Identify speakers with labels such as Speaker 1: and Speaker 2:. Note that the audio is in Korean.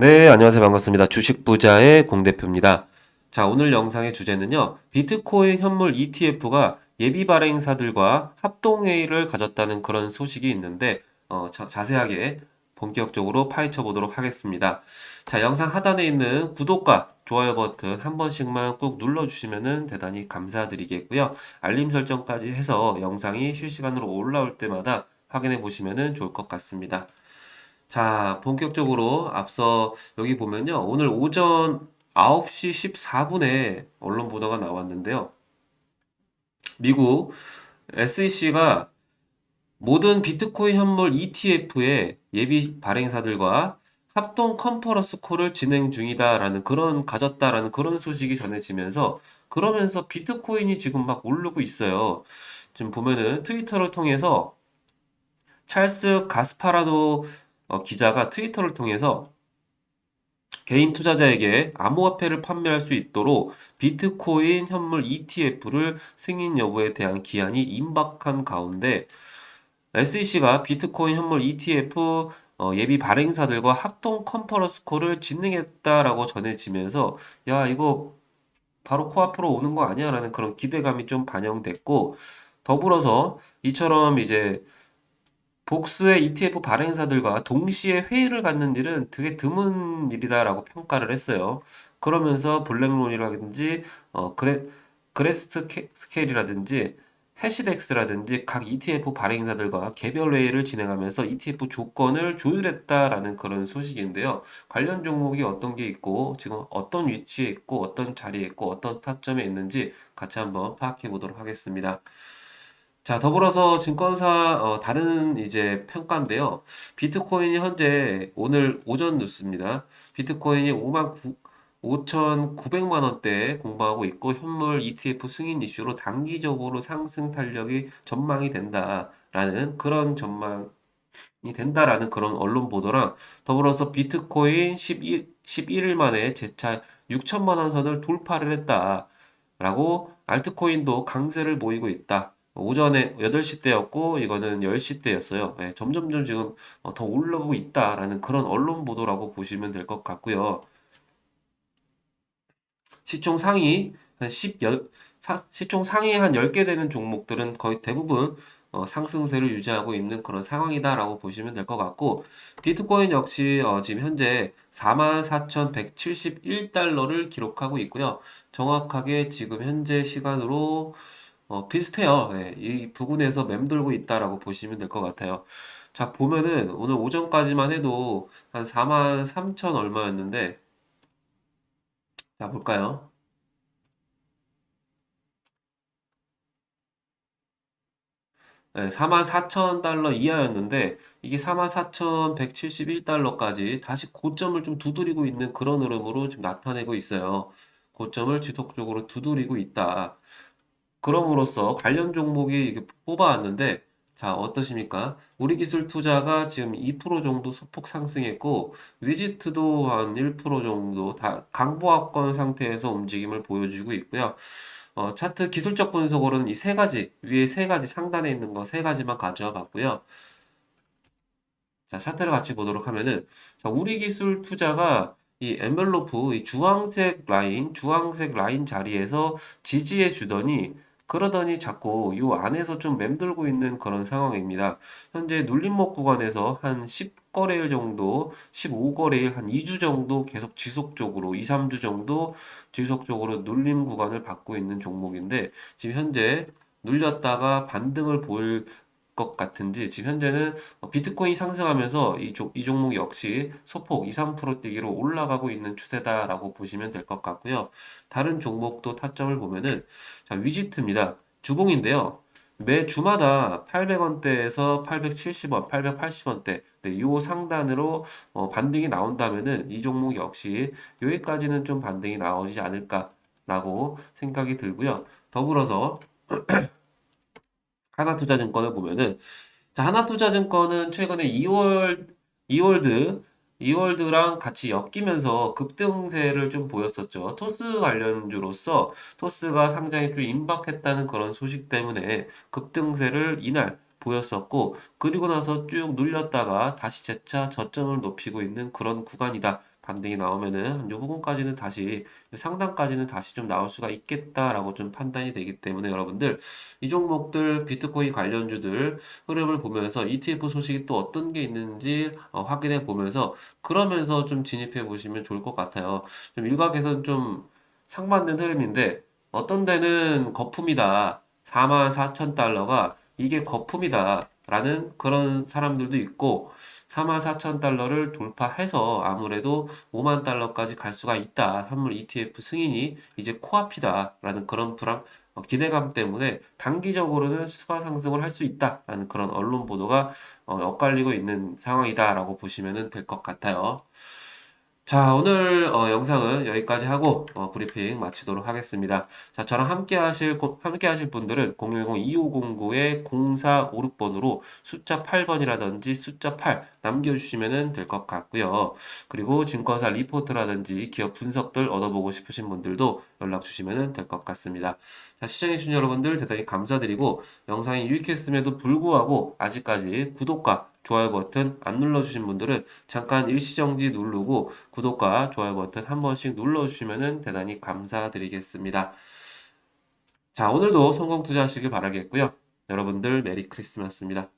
Speaker 1: 네, 안녕하세요. 반갑습니다. 주식 부자의 공 대표입니다. 자, 오늘 영상의 주제는요. 비트코인 현물 ETF가 예비 발행사들과 합동회의를 가졌다는 그런 소식이 있는데, 어, 자, 자세하게 본격적으로 파헤쳐 보도록 하겠습니다. 자, 영상 하단에 있는 구독과 좋아요 버튼 한 번씩만 꾹 눌러주시면 대단히 감사드리겠고요. 알림 설정까지 해서 영상이 실시간으로 올라올 때마다 확인해 보시면 좋을 것 같습니다. 자, 본격적으로 앞서 여기 보면요. 오늘 오전 9시 14분에 언론 보도가 나왔는데요. 미국 SEC가 모든 비트코인 현물 ETF의 예비 발행사들과 합동 컨퍼런스 콜을 진행 중이다라는 그런 가졌다라는 그런 소식이 전해지면서 그러면서 비트코인이 지금 막 오르고 있어요. 지금 보면은 트위터를 통해서 찰스 가스파라도 어, 기자가 트위터를 통해서 개인 투자자에게 암호화폐를 판매할 수 있도록 비트코인 현물 ETF를 승인 여부에 대한 기한이 임박한 가운데 SEC가 비트코인 현물 ETF 어, 예비 발행사들과 합동 컨퍼런스 콜을 진행했다라고 전해지면서 야 이거 바로 코앞으로 오는 거 아니야 라는 그런 기대감이 좀 반영됐고 더불어서 이처럼 이제 복수의 ETF 발행사들과 동시에 회의를 갖는 일은 되게 드문 일이다라고 평가를 했어요. 그러면서 블랙론이라든지 어, 그레, 그레스트 캐- 스케일이라든지 해시덱스라든지 각 ETF 발행사들과 개별 회의를 진행하면서 ETF 조건을 조율했다라는 그런 소식인데요. 관련 종목이 어떤 게 있고 지금 어떤 위치에 있고 어떤 자리에 있고 어떤 타점에 있는지 같이 한번 파악해 보도록 하겠습니다. 자, 더불어서 증권사 어, 다른 이제 평가인데요. 비트코인이 현재 오늘 오전 뉴스입니다. 비트코인이 5만 9, 5,900만 원대에 공부하고 있고 현물 ETF 승인 이슈로 단기적으로 상승 탄력이 전망이 된다라는 그런 전망이 된다라는 그런 언론 보도랑 더불어서 비트코인 11, 11일 만에 재차 6천만 원 선을 돌파를 했다라고 알트코인도 강세를 보이고 있다. 오전에 8시 때였고 이거는 10시 때였어요. 예, 점점점 지금 어, 더 올라오고 있다라는 그런 언론 보도라고 보시면 될 것 같고요. 시총 상위 한 10, 열, 사- 시총 상위 한 10개 되는 종목들은 거의 대부분 어, 상승세를 유지하고 있는 그런 상황이다라고 보시면 될 것 같고 비트코인 역시 어, 지금 현재 44,171달러를 기록하고 있고요. 정확하게 지금 현재 시간으로 어, 비슷해요. 예, 이 부근에서 맴돌고 있다라고 보시면 될 것 같아요. 자, 보면은 오늘 오전까지만 해도 한 4만 3천 얼마였는데, 자, 볼까요? 네, 4만 4천 달러 이하였는데, 이게 4만 4,171 달러까지 다시 고점을 좀 두드리고 있는 그런 흐름으로 지금 나타내고 있어요. 고점을 지속적으로 두드리고 있다. 그럼으로써 관련 종목이 이렇게 뽑아왔는데, 자, 어떠십니까? 우리 기술 투자가 지금 2% 정도 소폭 상승했고, 위지트도 한 1% 정도 다 강보합권 상태에서 움직임을 보여주고 있고요. 어, 차트 기술적 분석으로는 이 세 가지, 위에 세 가지, 상단에 있는 거 세 가지만 가져와 봤고요. 자, 차트를 같이 보도록 하면은, 자, 우리 기술 투자가 이 엔벨로프, 이 주황색 라인, 주황색 라인 자리에서 지지해 주더니, 그러더니 자꾸 이 안에서 좀 맴돌고 있는 그런 상황입니다. 현재 눌림목 구간에서 한 10거래일 정도, 15거래일 한 2주 정도 계속 지속적으로, 2, 3주 정도 지속적으로 눌림 구간을 받고 있는 종목인데, 지금 현재 눌렸다가 반등을 보일 것 같은지 지금 현재는 어, 비트코인이 상승하면서 이, 조, 이 종목 역시 소폭 2, 3% 뛰기로 올라가고 있는 추세다라고 보시면 될 것 같고요. 다른 종목도 타점을 보면은 자, 위지트입니다. 주봉인데요. 매 주마다 800원대에서 870원, 880원대 네, 요 상단으로 어, 반등이 나온다면은 이 종목 역시 여기까지는 좀 반등이 나오지 않을까라고 생각이 들고요. 더불어서 하나투자증권을 보면은 자, 하나투자증권은 최근에 2월 2월드 2월드랑 같이 엮이면서 급등세를 좀 보였었죠. 토스 관련주로서 토스가 상장에 좀 임박했다는 그런 소식 때문에 급등세를 이날 보였었고 그리고 나서 쭉 눌렸다가 다시 재차 저점을 높이고 있는 그런 구간이다. 반등이 나오면은 이 부분까지는 다시 상단까지는 다시 좀 나올 수가 있겠다라고 좀 판단이 되기 때문에 여러분들 이 종목들 비트코인 관련주들 흐름을 보면서 ETF 소식이 또 어떤 게 있는지 어, 확인해 보면서 그러면서 좀 진입해 보시면 좋을 것 같아요. 좀 일각에서는 좀 상반된 흐름인데 어떤 데는 거품이다. 4만 4천 달러가 이게 거품이다. 라는 그런 사람들도 있고 4만 4천 달러를 돌파해서 아무래도 5만 달러까지 갈 수가 있다. 현물 ETF 승인이 이제 코앞이다. 라는 그런 불안, 어, 기대감 때문에 단기적으로는 수가 상승을 할 수 있다. 라는 그런 언론 보도가 어, 엇갈리고 있는 상황이다라고 보시면 될 것 같아요. 자, 오늘 어, 영상은 여기까지 하고 어, 브리핑 마치도록 하겠습니다. 자, 저랑 함께 하실 고- 함께 하실 분들은 010-2509의 0456번으로 숫자 8번이라든지 숫자 8 남겨 주시면 될 것 같고요. 그리고 증권사 리포트라든지 기업 분석들 얻어보고 싶으신 분들도 연락 주시면 될 것 같습니다. 자, 시청해 주신 여러분들 대단히 감사드리고 영상이 유익했음에도 불구하고 아직까지 구독과 좋아요 버튼 안 눌러주신 분들은 잠깐 일시정지 누르고 구독과 좋아요 버튼 한 번씩 눌러주시면 대단히 감사드리겠습니다. 자, 오늘도 성공 투자하시길 바라겠고요. 여러분들 메리 크리스마스입니다.